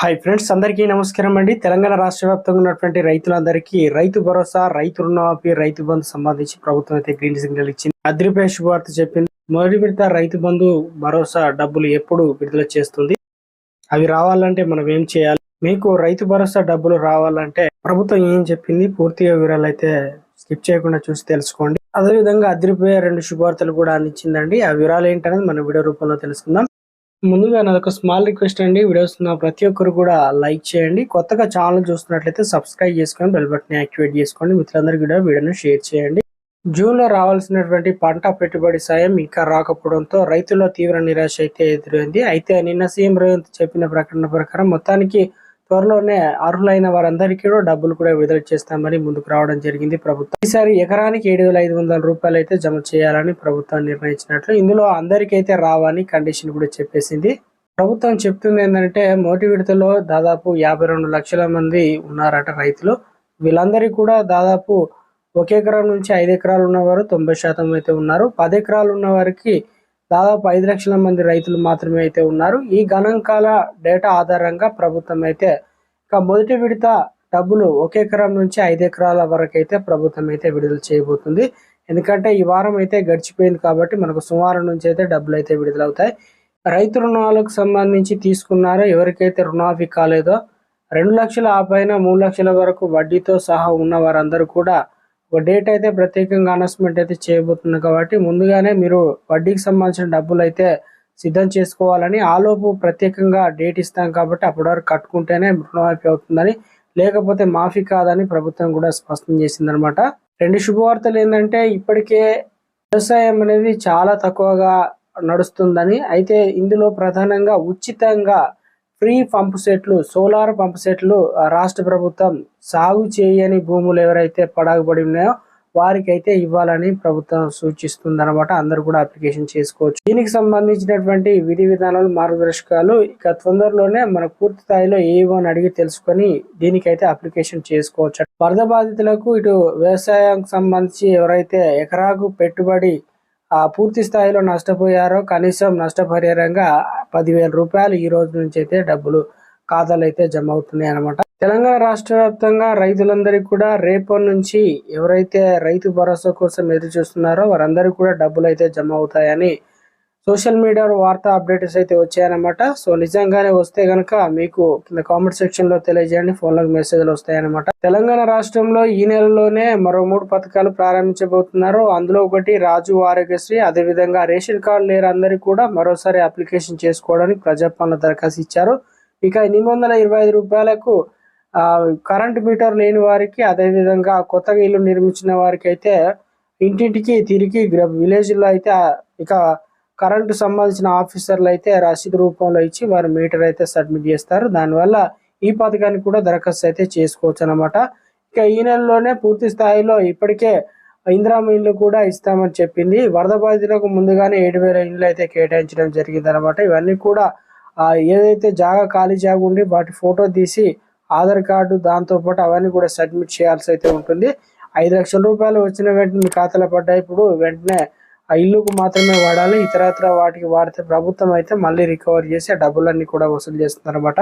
Hi friends అందరికీ నమస్కారం అండి. తెలంగాణ రాష్ట్ర వ్యాప్తంగా ఉన్నటువంటి రైతులందరికీ రైతు భరోసా రైతు రుణమాఫీ రైతు బంధు సంబంధించి ప్రభుత్వం అయితే గ్రీన్ సిగ్నల్ ఇచ్చింది. అద్రిపే శుభార్త చెప్పింది మొదటి విడత రైతు బంధు భరోసా డబ్బులు ఎప్పుడు విడుదల చేస్తుంది? అవి రావాలంటే మనం ఏం చేయాలి? మీకు రైతు భరోసా డబ్బులు రావాలంటే ప్రభుత్వం ఏం చెప్పింది? పూర్తిగా వివరాలు అయితే స్కిప్ చేయకుండా చూసి తెలుసుకోండి. అదేవిధంగా అదిరిపోయే రెండు శుభార్తలు కూడా అందించిందండి. ఆ వివరాలు ఏంటనేది మన వీడియో రూపంలో తెలుసుకుందాం. ముందుగా నాది ఒక స్మాల్ రిక్వెస్ట్ అండి. వీడియోస్ ఉన్న ప్రతి ఒక్కరు కూడా లైక్ చేయండి. కొత్తగా ఛానల్ చూస్తున్నట్లయితే సబ్స్క్రైబ్ చేసుకొని బెల్ బటన్ యాక్టివేట్ చేసుకోండి. మిత్రులందరికీ కూడా వీడియోను షేర్ చేయండి. జూన్లో రావాల్సినటువంటి పంట పెట్టుబడి సాయం ఇంకా రాకపోవడంతో రైతుల్లో తీవ్ర నిరాశ అయితే ఎదురైంది. అయితే నిన్న సీఎం రేవంత్ చెప్పిన ప్రకటన ప్రకారం మొత్తానికి త్వరలోనే అర్హులైన వారందరికీ కూడా డబ్బులు కూడా విడుదల చేస్తామని ముందుకు రావడం జరిగింది ప్రభుత్వం. ఈసారి ఎకరానికి ఏడు వేల ఐదు వందల రూపాయలు అయితే జమ చేయాలని ప్రభుత్వం నిర్ణయించినట్లు ఇందులో అందరికైతే రావని కండిషన్ కూడా చెప్పేసింది. ప్రభుత్వం చెప్తుంది ఏంటంటే మొదటి విడతలో దాదాపు యాభై రెండు లక్షల మంది ఉన్నారట రైతులు. వీళ్ళందరికీ కూడా దాదాపు ఒక ఎకరం నుంచి ఐదు ఎకరాలు ఉన్నవారు తొంభై శాతం అయితే ఉన్నారు. పది ఎకరాలు ఉన్న వారికి దాదాపు ఐదు లక్షల మంది రైతులు మాత్రమే అయితే ఉన్నారు. ఈ గణాంకాల డేటా ఆధారంగా ప్రభుత్వం అయితే ఇక మొదటి విడత డబ్బులు ఒక ఎకరం నుంచి ఐదు ఎకరాల వరకు అయితే ప్రభుత్వం అయితే విడుదల చేయబోతుంది. ఎందుకంటే ఈ వారం అయితే గడిచిపోయింది కాబట్టి మనకు సుమారు నుంచి అయితే డబ్బులు అయితే విడుదలవుతాయి. రైతు రుణాలకు సంబంధించి తీసుకున్నారో ఎవరికైతే రుణాఫీ కాలేదో రెండు లక్షల ఆ పైన మూడు లక్షల వరకు వడ్డీతో సహా ఉన్న వారందరూ కూడా ఒక డేట్ అయితే ప్రత్యేకంగా అనౌన్స్మెంట్ అయితే చేయబోతుంది కాబట్టి ముందుగానే మీరు వడ్డీకి సంబంధించిన డబ్బులు అయితే సిద్ధం చేసుకోవాలని ఆలోపు ప్రత్యేకంగా డేట్ ఇస్తాం కాబట్టి అప్పటి వరకు కట్టుకుంటేనే రుణమాఫీ అవుతుందని లేకపోతే మాఫీ కాదని ప్రభుత్వం కూడా స్పష్టం చేసిందనమాట. రెండు శుభవార్తలు ఏంటంటే ఇప్పటికే వ్యవసాయం అనేది చాలా తక్కువగా నడుస్తుందని అయితే ఇందులో ప్రధానంగా ఉచితంగా ఫ్రీ పంపు సెట్లు సోలార్ పంపు సెట్లు రాష్ట్ర ప్రభుత్వం సాగు చేయని భూములు ఎవరైతే పడగబడి ఉన్నాయో వారికి అయితే ఇవ్వాలని ప్రభుత్వం సూచిస్తుంది అనమాట అందరూ కూడా అప్లికేషన్ చేసుకోవచ్చు. దీనికి సంబంధించినటువంటి విధి విధానాలు మార్గదర్శకాలు ఇక తొందరలోనే మన పూర్తి స్థాయిలో ఏవో అని అడిగి తెలుసుకొని దీనికైతే అప్లికేషన్ చేసుకోవచ్చు. వరద బాధితులకు ఇటు వ్యవసాయానికి సంబంధించి ఎవరైతే ఎకరాకు పెట్టుబడి ఆ పూర్తి స్థాయిలో నష్టపోయారో కనీసం నష్టపరిహారంగా పదివేల రూపాయలు ఈ రోజు నుంచి అయితే డబ్బులు ఖాతాలు అయితే జమ అవుతున్నాయి అనమాట తెలంగాణ రాష్ట్ర వ్యాప్తంగా రైతులందరికీ కూడా రేపటి నుంచి ఎవరైతే రైతు భరోసా కోసం ఎదురు చూస్తున్నారో వారందరికీ కూడా డబ్బులు అయితే జమ అవుతాయని సోషల్ మీడియాలో వార్తా అప్డేట్స్ అయితే వచ్చాయన్నమాట. సో నిజంగానే వస్తే కనుక మీకు కింద కామెంట్ సెక్షన్లో తెలియజేయండి. ఫోన్లకు మెసేజ్లు వస్తాయన్నమాట. తెలంగాణ రాష్ట్రంలో ఈ నెలలోనే మరో మూడు పథకాలు ప్రారంభించబోతున్నారు. అందులో ఒకటి రాజు ఆరోగ్యశ్రీ అదేవిధంగా రేషన్ కార్డు లేరు అందరికీ కూడా మరోసారి అప్లికేషన్ చేసుకోవడానికి ప్రజాపాలన దరఖాస్తు ఇచ్చారు. ఇక ఎనిమిది వందల ఇరవై ఐదు రూపాయలకు కరెంట్ మీటర్ లేని వారికి అదేవిధంగా కొత్తగా ఇల్లు నిర్మించిన వారికి అయితే ఇంటింటికి తిరిగి విలేజ్లో అయితే ఇక కరెంటు సంబంధించిన ఆఫీసర్లు అయితే రసీదు రూపంలో ఇచ్చి వారు మీటర్ అయితే సబ్మిట్ చేస్తారు. దానివల్ల ఈ పథకానికి కూడా దరఖాస్తు అయితే చేసుకోవచ్చు అనమాట ఇక ఈ నెలలోనే పూర్తి స్థాయిలో ఇప్పటికే ఇందిరామ ఇల్లు కూడా ఇస్తామని చెప్పింది. వరద బాధితులకు ముందుగానే ఏడు వేల ఇండ్లు అయితే కేటాయించడం జరిగింది అనమాట ఇవన్నీ కూడా ఏదైతే జాగా ఖాళీ జాగా ఉండి వాటి ఫోటో తీసి ఆధార్ కార్డు దాంతో పాటు అవన్నీ కూడా సబ్మిట్ చేయాల్సి అయితే ఉంటుంది. ఐదు లక్షల రూపాయలు వచ్చిన వెంటనే మీ ఖాతాలో పడ్డాయి. ఇప్పుడు వెంటనే ఆ ఇల్లుకు మాత్రమే వాడాలి. ఇతరత్ర వాటికి వాడితే ప్రభుత్వం అయితే మళ్ళీ రికవర్ చేసి ఆ డబ్బులన్నీ కూడా వసూలు చేస్తుంది అనమాట